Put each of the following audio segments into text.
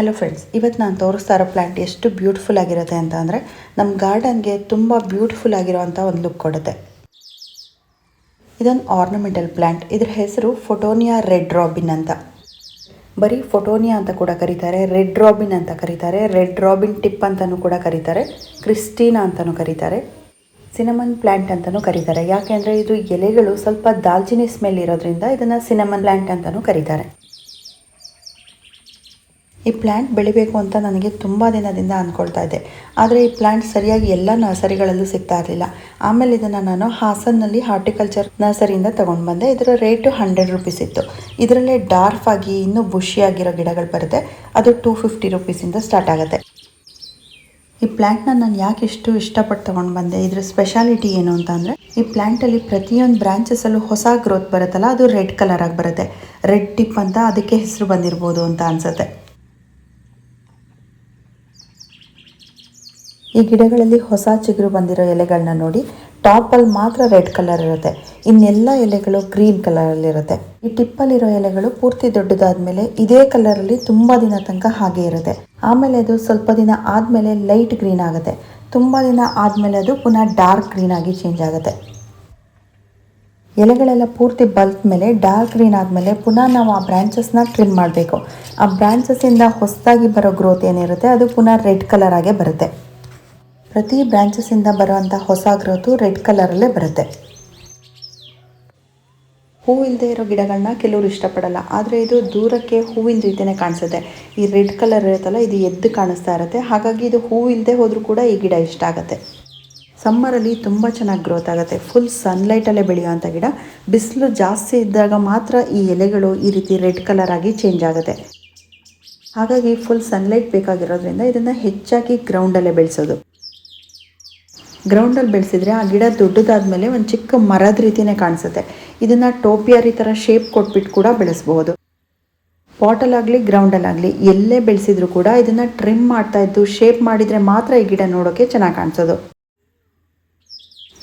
Hello friends ಇವತ್ತು ನಾನು ತೋರಿಸ್ತಾ ಇರೋ ಪ್ಲ್ಯಾಂಟ್ ಎಷ್ಟು ಬ್ಯೂಟಿಫುಲ್ ಆಗಿರುತ್ತೆ ಅಂತ ಅಂದರೆ ನಮ್ಮ ಗಾರ್ಡನ್ಗೆ ತುಂಬ ಬ್ಯೂಟಿಫುಲ್ ಆಗಿರುವಂಥ ಒಂದು ಲುಕ್ ಕೊಡುತ್ತೆ. ಇದೊಂದು ಆರ್ನಮೆಂಟಲ್ ಪ್ಲ್ಯಾಂಟ್ ಇದ್ರ ಹೆಸರು ಫೋಟೋನಿಯಾ ರೆಡ್ ರಾಬಿನ್ ಅಂತ. ಬರೀ ಫೋಟೋನಿಯಾ ಅಂತ ಕೂಡ ಕರೀತಾರೆ ರೆಡ್ ರಾಬಿನ್ ಅಂತ ಕರೀತಾರೆ ರೆಡ್ ರಾಬಿನ್ ಟಿಪ್ ಅಂತಲೂ ಕೂಡ ಕರೀತಾರೆ ಕ್ರಿಸ್ಟೀನಾ ಅಂತಲೂ ಕರೀತಾರೆ ಸಿನಮನ್ ಪ್ಲ್ಯಾಂಟ್ ಅಂತಲೂ ಕರೀತಾರೆ. ಯಾಕೆಂದರೆ ಇದು ಎಲೆಗಳು ಸ್ವಲ್ಪ ದಾಲ್ಚಿನಿ ಸ್ಮೆಲ್ ಇರೋದ್ರಿಂದ ಇದನ್ನು ಸಿನಮನ್ ಪ್ಲ್ಯಾಂಟ್ ಅಂತಲೂ ಕರೀತಾರೆ. ಈ ಪ್ಲ್ಯಾಂಟ್ ಬೆಳಿಬೇಕು ಅಂತ ನನಗೆ ತುಂಬ ದಿನದಿಂದ ಅಂದ್ಕೊಳ್ತಾ ಇದ್ದೆ ಆದರೆ ಈ ಪ್ಲ್ಯಾಂಟ್ ಸರಿಯಾಗಿ ಎಲ್ಲ ನರ್ಸರಿಗಳಲ್ಲೂ ಸಿಗ್ತಾ ಇರಲಿಲ್ಲ. ಆಮೇಲೆ ಇದನ್ನು ನಾನು ಹಾಸನ್ನಲ್ಲಿ ಹಾರ್ಟಿಕಲ್ಚರ್ ನರ್ಸರಿಯಿಂದ ತೊಗೊಂಡು ಬಂದೆ. ಇದರ ರೇಟು ಹಂಡ್ರೆಡ್ ರುಪೀಸ್ ಇತ್ತು. ಇದರಲ್ಲೇ ಡಾರ್ಫ್ ಆಗಿ ಇನ್ನೂ ಬುಷಿಯಾಗಿರೋ ಗಿಡಗಳು ಬರುತ್ತೆ. ಅದು ಟೂ ಫಿಫ್ಟಿ ರುಪೀಸಿಂದ ಸ್ಟಾರ್ಟ್ ಆಗುತ್ತೆ. ಈ ಪ್ಲ್ಯಾಂಟ್ನ ನಾನು ಯಾಕೆ ಇಷ್ಟು ಇಷ್ಟಪಟ್ಟು ತೊಗೊಂಡು ಬಂದೆ? ಇದರ ಸ್ಪೆಷಾಲಿಟಿ ಏನು ಅಂತ ಅಂದರೆ, ಈ ಪ್ಲ್ಯಾಂಟಲ್ಲಿ ಪ್ರತಿಯೊಂದು ಬ್ರಾಂಚಸ್ಸಲ್ಲೂ ಹೊಸ ಗ್ರೋತ್ ಬರುತ್ತಲ್ಲ, ಅದು ರೆಡ್ ಕಲರಾಗಿ ಬರುತ್ತೆ. ರೆಡ್ ಟಿಪ್ ಅಂತ ಅದಕ್ಕೆ ಹೆಸರು ಬಂದಿರ್ಬೋದು ಅಂತ ಅನಿಸುತ್ತೆ. ಈ ಗಿಡಗಳಲ್ಲಿ ಹೊಸ ಚಿಗುರು ಬಂದಿರೋ ಎಲೆಗಳನ್ನ ನೋಡಿ ಟಾಪಲ್ಲಿ ಮಾತ್ರ ರೆಡ್ ಕಲರ್ ಇರುತ್ತೆ. ಇನ್ನೆಲ್ಲ ಎಲೆಗಳು ಗ್ರೀನ್ ಕಲರಲ್ಲಿರುತ್ತೆ ಈ ಟಿಪ್ಪಲ್ಲಿರೋ ಎಲೆಗಳು ಪೂರ್ತಿ ದೊಡ್ಡದಾದ್ಮೇಲೆ ಇದೇ ಕಲರಲ್ಲಿ ತುಂಬ ದಿನ ತನಕ ಹಾಗೆ ಇರುತ್ತೆ. ಆಮೇಲೆ ಅದು ಸ್ವಲ್ಪ ದಿನ ಆದಮೇಲೆ ಲೈಟ್ ಗ್ರೀನ್ ಆಗುತ್ತೆ. ತುಂಬ ದಿನ ಆದಮೇಲೆ ಅದು ಪುನಃ ಡಾರ್ಕ್ ಗ್ರೀನ್ ಆಗಿ ಚೇಂಜ್ ಆಗುತ್ತೆ. ಎಲೆಗಳೆಲ್ಲ ಪೂರ್ತಿ ಬಲ್ತ್ ಮೇಲೆ ಡಾರ್ಕ್ ಗ್ರೀನ್ ಆದಮೇಲೆ ಪುನಃ ನಾವು ಆ ಬ್ರಾಂಚಸ್ನ ಟ್ರಿಮ್ ಮಾಡಬೇಕು. ಆ ಬ್ರಾಂಚಸ್ಸಿಂದ ಹೊಸದಾಗಿ ಬರೋ ಗ್ರೋತ್ ಏನಿರುತ್ತೆ, ಅದು ಪುನಃ ರೆಡ್ ಕಲರ್ ಆಗೇ ಬರುತ್ತೆ. ಪ್ರತಿ ಬ್ರ್ಯಾಂಚಸ್ಸಿಂದ ಬರುವಂಥ ಹೊಸ ಗ್ರೋತು ರೆಡ್ ಕಲರಲ್ಲೇ ಬರುತ್ತೆ. ಹೂ ಇಲ್ಲದೆ ಇರೋ ಗಿಡಗಳನ್ನ ಕೆಲವರು ಇಷ್ಟಪಡಲ್ಲ, ಆದರೆ ಇದು ದೂರಕ್ಕೆ ಹೂವಿನ ರೀತಿಯೇ ಕಾಣಿಸುತ್ತೆ. ಈ ರೆಡ್ ಕಲರ್ ಇರುತ್ತಲ್ಲ, ಇದು ಎದ್ದು ಕಾಣಿಸ್ತಾ ಇರುತ್ತೆ. ಹಾಗಾಗಿ ಇದು ಹೂ ಇಲ್ಲದೆ ಹೋದರೂ ಕೂಡ ಈ ಗಿಡ ಇಷ್ಟ ಆಗುತ್ತೆ. ಸಮ್ಮರಲ್ಲಿ ತುಂಬ ಚೆನ್ನಾಗಿ ಗ್ರೋತ್ ಆಗುತ್ತೆ. ಫುಲ್ ಸನ್ಲೈಟಲ್ಲೇ ಬೆಳೆಯುವಂಥ ಗಿಡ. ಬಿಸಿಲು ಜಾಸ್ತಿ ಇದ್ದಾಗ ಮಾತ್ರ ಈ ಎಲೆಗಳು ಈ ರೀತಿ ರೆಡ್ ಕಲರ್ ಆಗಿ ಚೇಂಜ್ ಆಗುತ್ತೆ. ಹಾಗಾಗಿ ಫುಲ್ ಸನ್ಲೈಟ್ ಬೇಕಾಗಿರೋದ್ರಿಂದ ಇದನ್ನು ಹೆಚ್ಚಾಗಿ ಗ್ರೌಂಡಲ್ಲೇ ಬೆಳೆಸೋದು. ಗ್ರೌಂಡಲ್ಲಿ ಬೆಳೆಸಿದ್ರೆ ಆ ಗಿಡ ದೊಡ್ಡದಾದ್ಮೇಲೆ ಒಂದು ಚಿಕ್ಕ ಮರದ ರೀತಿಯೇ ಕಾಣಿಸುತ್ತೆ. ಇದನ್ನು ಟೋಪಿಯರಿ ಥರ ಶೇಪ್ ಕೊಟ್ಬಿಟ್ಟು ಕೂಡ ಬೆಳೆಸ್ಬೋದು ಪಾಟಲ್ಲಾಗಲಿ ಗ್ರೌಂಡಲ್ಲಾಗಲಿ ಎಲ್ಲೇ ಬೆಳೆಸಿದ್ರು ಕೂಡ ಇದನ್ನು ಟ್ರಿಮ್ ಮಾಡ್ತಾ ಇದ್ದು ಶೇಪ್ ಮಾಡಿದರೆ ಮಾತ್ರ ಈ ಗಿಡ ನೋಡೋಕ್ಕೆ ಚೆನ್ನಾಗಿ ಕಾಣಿಸೋದು.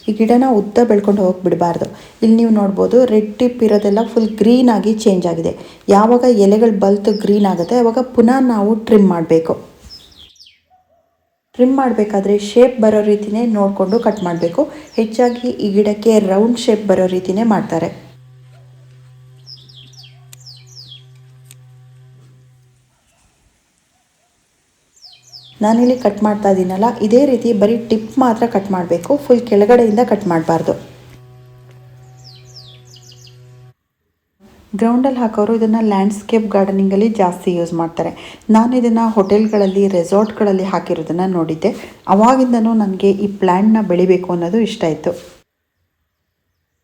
ಈ ಗಿಡನ ಉದ್ದ ಬೆಳ್ಕೊಂಡು ಹೋಗಿ ಬಿಡಬಾರ್ದು ಇಲ್ಲಿ ನೀವು ನೋಡ್ಬೋದು ರೆಡ್ ಟಿಪ್ ಇರೋದೆಲ್ಲ ಫುಲ್ ಗ್ರೀನ್ ಆಗಿ ಚೇಂಜ್ ಆಗಿದೆ. ಯಾವಾಗ ಎಲೆಗಳು ಬಲ್ತು ಗ್ರೀನ್ ಆಗುತ್ತೆ ಆವಾಗ ಪುನಃ ನಾವು ಟ್ರಿಮ್ ಮಾಡಬೇಕು. ಟ್ರಿಮ್ ಮಾಡಬೇಕಾದ್ರೆ ಶೇಪ್ ಬರೋ ರೀತಿನೇ ನೋಡಿಕೊಂಡು ಕಟ್ ಮಾಡಬೇಕು. ಹೆಚ್ಚಾಗಿ ಈ ಗಿಡಕ್ಕೆ ರೌಂಡ್ ಶೇಪ್ ಬರೋ ರೀತಿನೇ ಮಾಡ್ತಾರೆ. ನಾನಿಲ್ಲಿ ಕಟ್ ಮಾಡ್ತಾ ಇದ್ದೀನಲ್ಲ ಇದೇ ರೀತಿ ಬರೀ ಟಿಪ್ ಮಾತ್ರ ಕಟ್ ಮಾಡಬೇಕು. ಫುಲ್ ಕೆಳಗಡೆಯಿಂದ ಕಟ್ ಮಾಡಬಾರ್ದು. ಗ್ರೌಂಡಲ್ಲಿ ಹಾಕೋರು ಇದನ್ನು ಲ್ಯಾಂಡ್ಸ್ಕೇಪ್ ಗಾರ್ಡನಿಂಗಲ್ಲಿ ಜಾಸ್ತಿ ಯೂಸ್ ಮಾಡ್ತಾರೆ. ನಾನು ಇದನ್ನು ಹೋಟೆಲ್ಗಳಲ್ಲಿ ರೆಸಾರ್ಟ್ಗಳಲ್ಲಿ ಹಾಕಿರೋದನ್ನು ನೋಡಿದ್ದೆ. ಅವಾಗಿಂದನೂ ನನಗೆ ಈ ಪ್ಲ್ಯಾಂಟ್ನ ಬೆಳಿಬೇಕು ಅನ್ನೋದು ಇಷ್ಟ ಇತ್ತು.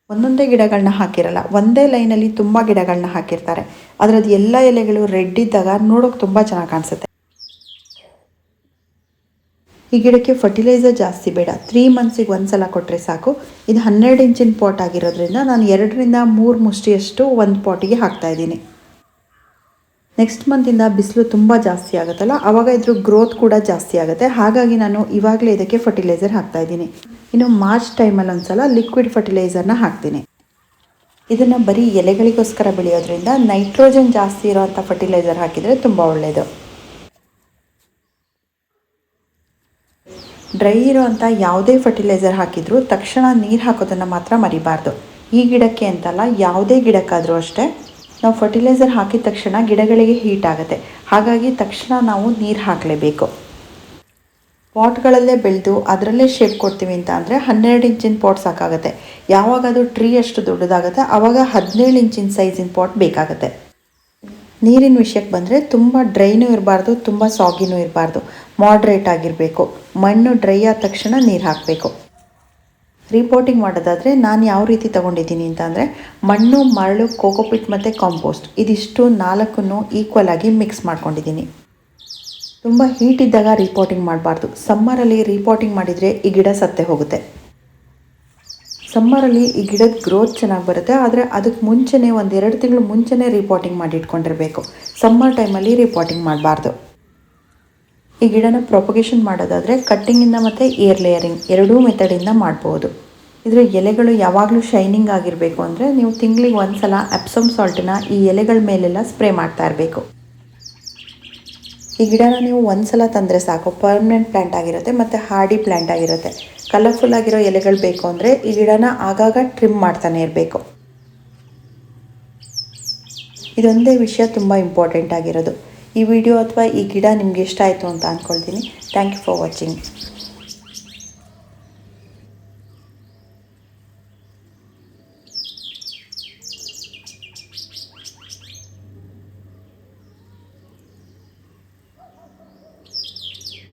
ಒಂದೊಂದೇ ಗಿಡಗಳನ್ನ ಹಾಕಿರಲ್ಲ, ಒಂದೇ ಲೈನಲ್ಲಿ ತುಂಬ ಗಿಡಗಳನ್ನ ಹಾಕಿರ್ತಾರೆ. ಅದರದ್ದು ಎಲ್ಲ ಎಲೆಗಳು ರೆಡ್ ಇದ್ದಾಗ ನೋಡೋಕೆ ತುಂಬ ಚೆನ್ನಾಗಿ ಕಾಣಿಸುತ್ತೆ. ಈ ಗಿಡಕ್ಕೆ ಫರ್ಟಿಲೈಸರ್ ಜಾಸ್ತಿ ಬೇಡ. ತ್ರೀ ಮಂತ್ಸಿಗೆ ಒಂದು ಸಲ ಕೊಟ್ಟರೆ ಸಾಕು. ಇದು ಹನ್ನೆರಡು ಇಂಚಿನ ಪಾಟ್ ಆಗಿರೋದ್ರಿಂದ ನಾನು ಎರಡರಿಂದ ಮೂರು ಮುಷ್ಟಿಯಷ್ಟು ಒಂದು ಪಾಟಿಗೆ ಹಾಕ್ತಾ ಇದ್ದೀನಿ. ನೆಕ್ಸ್ಟ್ ಮಂತಿಂದ ಬಿಸಿಲು ತುಂಬ ಜಾಸ್ತಿ ಆಗುತ್ತಲ್ಲ ಆವಾಗ ಇದ್ರ ಗ್ರೋತ್ ಕೂಡ ಜಾಸ್ತಿ ಆಗುತ್ತೆ. ಹಾಗಾಗಿ ನಾನು ಇವಾಗಲೇ ಇದಕ್ಕೆ ಫರ್ಟಿಲೈಸರ್ ಹಾಕ್ತಾ ಇದ್ದೀನಿ. ಇನ್ನು ಮಾರ್ಚ್ ಟೈಮಲ್ಲಿ ಒಂದು ಸಲ ಲಿಕ್ವಿಡ್ ಫರ್ಟಿಲೈಸರ್ನ ಹಾಕ್ತೀನಿ. ಇದನ್ನು ಬರೀ ಎಲೆಗಳಿಗೋಸ್ಕರ ಬೆಳೆಯೋದ್ರಿಂದ ನೈಟ್ರೋಜನ್ ಜಾಸ್ತಿ ಇರೋವಂಥ ಫರ್ಟಿಲೈಸರ್ ಹಾಕಿದರೆ ತುಂಬ ಒಳ್ಳೆಯದು ಡ್ರೈ ಇರೋವಂಥ ಯಾವುದೇ ಫರ್ಟಿಲೈಸರ್ ಹಾಕಿದರೂ ತಕ್ಷಣ ನೀರು ಹಾಕೋದನ್ನು ಮಾತ್ರ ಮರಿಬಾರ್ದು. ಈ ಗಿಡಕ್ಕೆ ಅಂತಲ್ಲ, ಯಾವುದೇ ಗಿಡಕ್ಕಾದರೂ ಅಷ್ಟೇ ನಾವು ಫರ್ಟಿಲೈಸರ್ ಹಾಕಿದ ತಕ್ಷಣ ಗಿಡಗಳಿಗೆ ಹೀಟ್ ಆಗುತ್ತೆ. ಹಾಗಾಗಿ ತಕ್ಷಣ ನಾವು ನೀರು ಹಾಕಲೇಬೇಕು. ಪಾಟ್ಗಳಲ್ಲೇ ಬೆಳೆದು ಅದರಲ್ಲೇ ಶೇಪ್ ಕೊಡ್ತೀವಿ ಅಂತ ಅಂದರೆ ಹನ್ನೆರಡು ಇಂಚಿನ ಪಾಟ್ ಸಾಕಾಗುತ್ತೆ. ಯಾವಾಗ ಅದು ಟ್ರೀ ಅಷ್ಟು ದೊಡ್ಡದಾಗುತ್ತೆ ಆವಾಗ ಹದಿನೇಳು ಇಂಚಿನ ಸೈಜಿನ ಪಾಟ್ ಬೇಕಾಗುತ್ತೆ. ನೀರಿನ ವಿಷಯಕ್ಕೆ ಬಂದರೆ ತುಂಬ ಡ್ರೈನೂ ಇರಬಾರ್ದು, ತುಂಬ ಸಾಗಿನೂ ಇರಬಾರ್ದು. ಮಾಡ್ರೇಟ್ ಆಗಿರಬೇಕು. ಮಣ್ಣು ಡ್ರೈ ಆದ ತಕ್ಷಣ ನೀರು ಹಾಕಬೇಕು. ರಿಪೋರ್ಟಿಂಗ್ ಮಾಡೋದಾದರೆ ನಾನು ಯಾವ ರೀತಿ ತೊಗೊಂಡಿದ್ದೀನಿ ಅಂತ ಅಂದರೆ ಮಣ್ಣು, ಮರಳು ಕೋಕೋಪಿಟ್ ಮತ್ತು ಕಾಂಪೋಸ್ಟ್ ಇದಿಷ್ಟು ನಾಲ್ಕನ್ನು ಈಕ್ವಲ್ ಆಗಿ ಮಿಕ್ಸ್ ಮಾಡ್ಕೊಂಡಿದ್ದೀನಿ. ತುಂಬ ಹೀಟ್ ಇದ್ದಾಗ ರಿಪೋರ್ಟಿಂಗ್ ಮಾಡಬಾರ್ದು. ಸಮ್ಮರಲ್ಲಿ ರಿಪೋರ್ಟಿಂಗ್ ಮಾಡಿದರೆ ಈ ಗಿಡ ಸತ್ತೆ ಹೋಗುತ್ತೆ. ಸಮ್ಮರಲ್ಲಿ ಈ ಗಿಡದ ಗ್ರೋತ್ ಚೆನ್ನಾಗಿ ಬರುತ್ತೆ, ಆದರೆ ಅದಕ್ಕೆ ಮುಂಚೆನೇ ಒಂದು ಎರಡು ತಿಂಗಳು ಮುಂಚೆನೇ ರಿಪೋರ್ಟಿಂಗ್ ಮಾಡಿ ಇಟ್ಕೊಂಡಿರಬೇಕು. ಸಮ್ಮರ್ ಟೈಮಲ್ಲಿ ರಿಪೋರ್ಟಿಂಗ್ ಮಾಡಬಾರ್ದು. ಈ ಗಿಡನ ಪ್ರೊಪಗೇಷನ್ ಮಾಡೋದಾದರೆ ಕಟ್ಟಿಂಗಿಂದ ಮತ್ತು ಏರ್ ಲೇಯರಿಂಗ್ ಎರಡೂ ಮೆಥಡಿಂದ ಮಾಡ್ಬೋದು. ಇದರ ಎಲೆಗಳು ಯಾವಾಗಲೂ ಶೈನಿಂಗ್ ಆಗಿರಬೇಕು ಅಂದರೆ ನೀವು ತಿಂಗಳಿಗೆ ಒಂದು ಸಲ ಅಪ್ಸಮ್ ಸಾಲ್ಟನ್ನ ಈ ಎಲೆಗಳ ಮೇಲೆಲ್ಲ ಸ್ಪ್ರೇ ಮಾಡ್ತಾ ಇರಬೇಕು. ಈ ಗಿಡನ ನೀವು ಒಂದ್ಸಲ ತಂದರೆ ಸಾಕು ಪರ್ಮನೆಂಟ್ ಪ್ಲ್ಯಾಂಟ್ ಆಗಿರುತ್ತೆ ಮತ್ತು ಹಾರ್ಡಿ ಪ್ಲ್ಯಾಂಟ್ ಆಗಿರುತ್ತೆ. ಕಲರ್ಫುಲ್ ಆಗಿರೋ ಎಲೆಗಳು ಬೇಕು ಅಂದರೆ ಈ ಗಿಡನ ಆಗಾಗ ಟ್ರಿಮ್ ಮಾಡ್ತಾನೆ ಇರಬೇಕು. ಇದೊಂದೇ ವಿಷಯ ತುಂಬ ಇಂಪಾರ್ಟೆಂಟ್ ಆಗಿರೋದು. ಈ ವಿಡಿಯೋ ಅಥವಾ ಈ ಗಿಡ ನಿಮ್ಗೆ ಇಷ್ಟ ಆಯಿತು ಅಂತ ಅಂದ್ಕೊಳ್ತೀನಿ ಥ್ಯಾಂಕ್ ಯು ಫಾರ್ ವಾಚಿಂಗ್